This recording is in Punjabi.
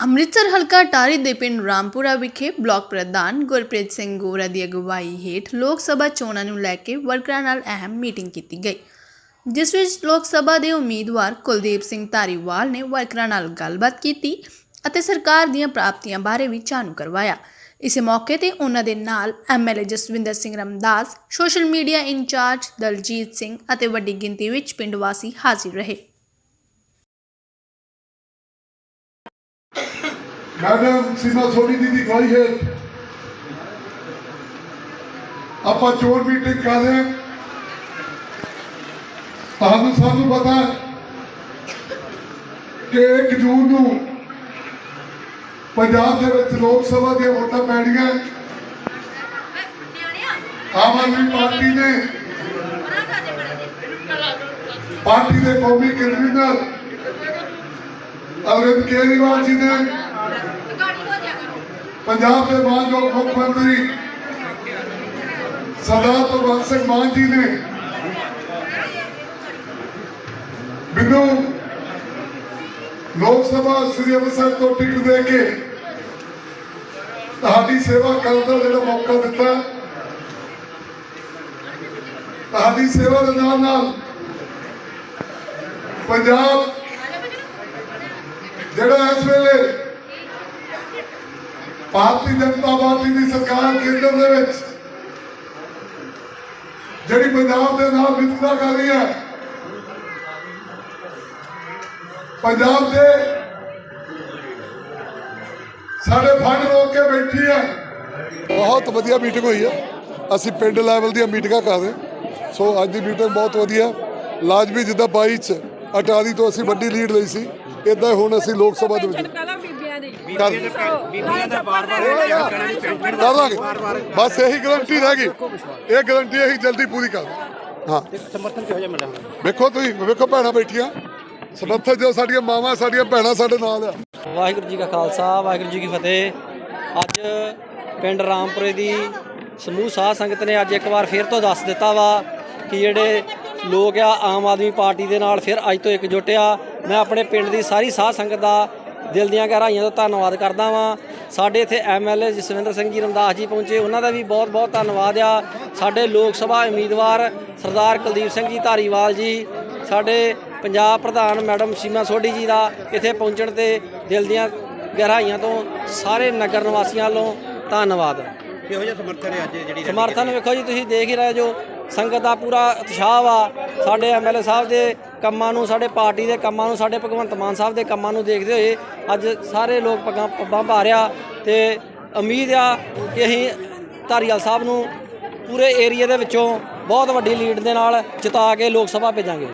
ਅੰਮ੍ਰਿਤਸਰ ਹਲਕਾ ਟਾਰੀ ਦੇ ਪਿੰਡ ਰਾਮਪੁਰਾ ਵਿਖੇ ਬਲਾਕ ਪ੍ਰਧਾਨ ਗੁਰਪ੍ਰੀਤ ਸਿੰਘ ਗੋਰਾ ਦੀ ਅਗਵਾਈ ਹੇਠ ਲੋਕ ਸਭਾ ਚੋਣਾਂ ਨੂੰ ਲੈ ਕੇ ਵਰਕਰਾਂ ਨਾਲ ਅਹਿਮ ਮੀਟਿੰਗ ਕੀਤੀ ਗਈ, ਜਿਸ ਵਿੱਚ ਲੋਕ ਸਭਾ ਦੇ ਉਮੀਦਵਾਰ ਕੁਲਦੀਪ ਸਿੰਘ ਧਾਰੀਵਾਲ ਨੇ ਵਰਕਰਾਂ ਨਾਲ ਗੱਲਬਾਤ ਕੀਤੀ ਅਤੇ ਸਰਕਾਰ ਦੀਆਂ ਪ੍ਰਾਪਤੀਆਂ ਬਾਰੇ ਵੀ ਜਾਣੂ ਕਰਵਾਇਆ। ਇਸੇ ਮੌਕੇ ਤੇ ਉਹਨਾਂ ਦੇ ਨਾਲ MLA Jaswinder Singh Ramdas, social media incharge Daljit Singh ਅਤੇ ਵੱਡੀ ਗਿਣਤੀ ਵਿੱਚ ਪਿੰਡ ਵਾਸੀ ਹਾਜ਼ਰ ਰਹੇ। ਮੈਡਮ, ਸੀਮਾ ਸੋਨੀ ਦੀ ਦੀ ਅਗਵਾਈ ਹੈ। ਆਪਾਂ ਚੋਣ ਮੀਟਿੰਗ ਕਰ ਰਹੇ ਹਾਂ। ਤੁਹਾਨੂੰ ਸਭ ਨੂੰ ਪਤਾ ਕਿ 1 ਜੂਨ ਨੂੰ ਪੰਜਾਬ ਦੇ ਵਿੱਚ ਲੋਕ ਸਭਾ ਦੀਆਂ ਵੋਟਾਂ ਪੈਣੀਆਂ। ਆਮ ਆਦਮੀ ਪਾਰਟੀ ਨੇ ਪਾਰਟੀ ਦੇ ਕੌਮੀ ਕਨਵੀਨਰ ਅਰਵਿੰਦ ਕੇਜਰੀਵਾਲ ਜੀ ਨੇ ਪੰਜਾਬ ਦੇ ਮਾਨਯੋਗ ਮੁੱਖ ਮੰਤਰੀ ਸਰਦਾਰ ਭਗਵੰਤ ਸਿੰਘ ਮਾਨ ਜੀ ਨੇ ਮੈਨੂੰ ਲੋਕ ਸਭਾ ਸ੍ਰੀ ਅੰਮ੍ਰਿਤਸਰ ਤੋਂ ਟਿਕਟ ਦੇ ਕੇ ਤੁਹਾਡੀ ਸੇਵਾ ਕਰਨ ਦਾ ਜਿਹੜਾ ਮੌਕਾ ਦਿੱਤਾ, ਤੁਹਾਡੀ ਸੇਵਾ ਦੇ ਨਾਲ ਨਾਲ ਪੰਜਾਬ ਜਿਹੜਾ ਇਸ ਵੇਲੇ ਭਾਰਤੀ ਜਨਤਾ ਪਾਰਟੀ ਦੀ ਸਰਕਾਰ ਕੇਂਦਰ ਦੇ ਵਿੱਚ ਜਿਹੜੀ ਪੰਜਾਬ ਦੇ ਨਾਲ ਵਿਤਕਰਾ ਕਰ ਰਹੀ ਹੈ ਪੰਜਾਬ ਦੇ ਸਾਡੇ ਫੰਡ ਰੋਕ ਕੇ ਬੈਠੀ ਹੈ। ਬਹੁਤ ਵਧੀਆ ਮੀਟਿੰਗ ਹੋਈ ਹੈ। ਅਸੀਂ ਪਿੰਡ ਲੈਵਲ ਦੀਆਂ ਮੀਟਿੰਗਾਂ ਕਰ ਰਹੇ ਸੋ ਅੱਜ ਦੀ ਮੀਟਿੰਗ ਬਹੁਤ ਵਧੀਆ ਲਾਜ਼ਮੀ ਜਿੱਦਾਂ 22 ਚ ਅਟਾਰੀ ਤੋਂ ਅਸੀਂ ਵੱਡੀ ਲੀਡ ਲਈ ਸੀ। ਇਦਾਂ ਹੁਣ ਅਸੀਂ ਲੋਕ ਸਭਾ ਦੇ ਵਿੱਚ ਦੀ ਕਰ ਬੀਬੀਆਂ ਦਾ ਬਾਰ-ਬਾਰ ਕਰ ਦਾਂਗੇ ਬਸ ਇਹੀ ਗਰੰਟੀ ਰਹਿ ਗਈ। ਇਹ ਗਰੰਟੀ ਅਸੀਂ ਜਲਦੀ ਪੂਰੀ ਕਰ। ਹਾਂ। ਸਮਰਥਨ ਕਿਹੋ ਜਿਹਾ ਮਿਲਿਆ ਹੁਣ? ਵੇਖੋ ਤੁਸੀਂ ਵੇਖੋ ਭੈਣਾਂ ਬੈਠੀਆਂ। ਸਮਰਥਨ ਜੋ ਸਾਡੀਆਂ ਮਾਵਾਂ ਸਾਡੀਆਂ ਭੈਣਾਂ ਸਾਡੇ ਨਾਲ ਆ। ਵਾਹਿਗੁਰੂ ਜੀ ਕਾ ਖਾਲਸਾ ਵਾਹਿਗੁਰੂ ਜੀ ਕੀ ਫਤਿਹ। ਅੱਜ ਪਿੰਡ ਰਾਮਪੁਰੇ ਦੀ ਸਮੂਹ ਸਾਧ ਸੰਗਤ ਨੇ ਅੱਜ ਇੱਕ ਵਾਰ ਫਿਰ ਤੋਂ ਦੱਸ ਦਿੱਤਾ ਵਾ ਕਿ ਜਿਹੜੇ ਲੋਕ ਆ ਆਮ ਆਦਮੀ ਪਾਰਟੀ ਦੇ ਨਾਲ ਫਿਰ ਅੱਜ ਤੋਂ ਇਕਜੁੱਟ ਆ। ਮੈਂ ਆਪਣੇ ਪਿੰਡ ਦੀ ਸਾਰੀ ਸਾਧ ਸੰਗਤ ਦਾ ਦਿਲ ਦੀਆਂ ਗਹਿਰਾਈਆਂ ਤੋਂ ਧੰਨਵਾਦ ਕਰਦਾ ਵਾਂ। ਸਾਡੇ ਇੱਥੇ ਐਮਐਲਏ ਜਸਵਿੰਦਰ ਸਿੰਘ ਜੀ ਰਮਦਾਸ ਜੀ ਪਹੁੰਚੇ। ਉਹਨਾਂ ਦਾ ਵੀ ਬਹੁਤ-ਬਹੁਤ ਧੰਨਵਾਦ ਆ। ਸਾਡੇ ਲੋਕ ਸਭਾ ਉਮੀਦਵਾਰ ਸਰਦਾਰ ਕੁਲਦੀਪ ਸਿੰਘ ਜੀ ਧਾਰੀਵਾਲ ਜੀ ਸਾਡੇ ਪੰਜਾਬ ਪ੍ਰਧਾਨ ਮੈਡਮ ਸੀਮਾ ਸੋਢੀ ਜੀ ਦਾ ਇੱਥੇ ਪਹੁੰਚਣ ਤੇ ਦਿਲ ਦੀਆਂ ਗਹਿਰਾਈਆਂ ਤੋਂ ਸਾਰੇ ਨਗਰ ਨਿਵਾਸੀਆਂ ਵੱਲੋਂ ਧੰਨਵਾਦ। ਕਿਹੋ ਜਿਹਾ ਸਮਰਥਨ ਹੈ ਅੱਜ ਜਿਹੜੀ ਸਮਰਥਨ ਵੇਖੋ ਜੀ ਤੁਸੀਂ ਦੇਖ ਹੀ ਰਹੇ ਜੋ ਸੰਗਤ ਦਾ ਪੂਰਾ ਉਤਸ਼ਾਹ ਵਾ। ਸਾਡੇ ਐਮਐਲਏ ਸਾਹਿਬ ਦੇ ਕੰਮਾਂ ਨੂੰ, ਸਾਡੇ ਪਾਰਟੀ ਦੇ ਕੰਮਾਂ ਨੂੰ, ਸਾਡੇ ਭਗਵੰਤ ਮਾਨ ਸਾਹਿਬ ਦੇ ਕੰਮਾਂ ਨੂੰ ਦੇਖਦੇ ਹੋਏ ਅੱਜ ਸਾਰੇ ਲੋਕ ਪੱਗਾਂ, ਪੱਬਾਂ ਭਾਰਿਆ ਤੇ ਉਮੀਦ ਆ ਕਿ ਅਸੀਂ ਧਾਰੀਵਾਲ ਸਾਹਿਬ ਨੂੰ ਪੂਰੇ ਏਰੀਆ ਦੇ ਵਿੱਚੋਂ ਬਹੁਤ ਵੱਡੀ ਲੀਡ ਦੇ ਨਾਲ ਜਿਤਾ ਕੇ ਲੋਕ ਸਭਾ ਭੇਜਾਂਗੇ।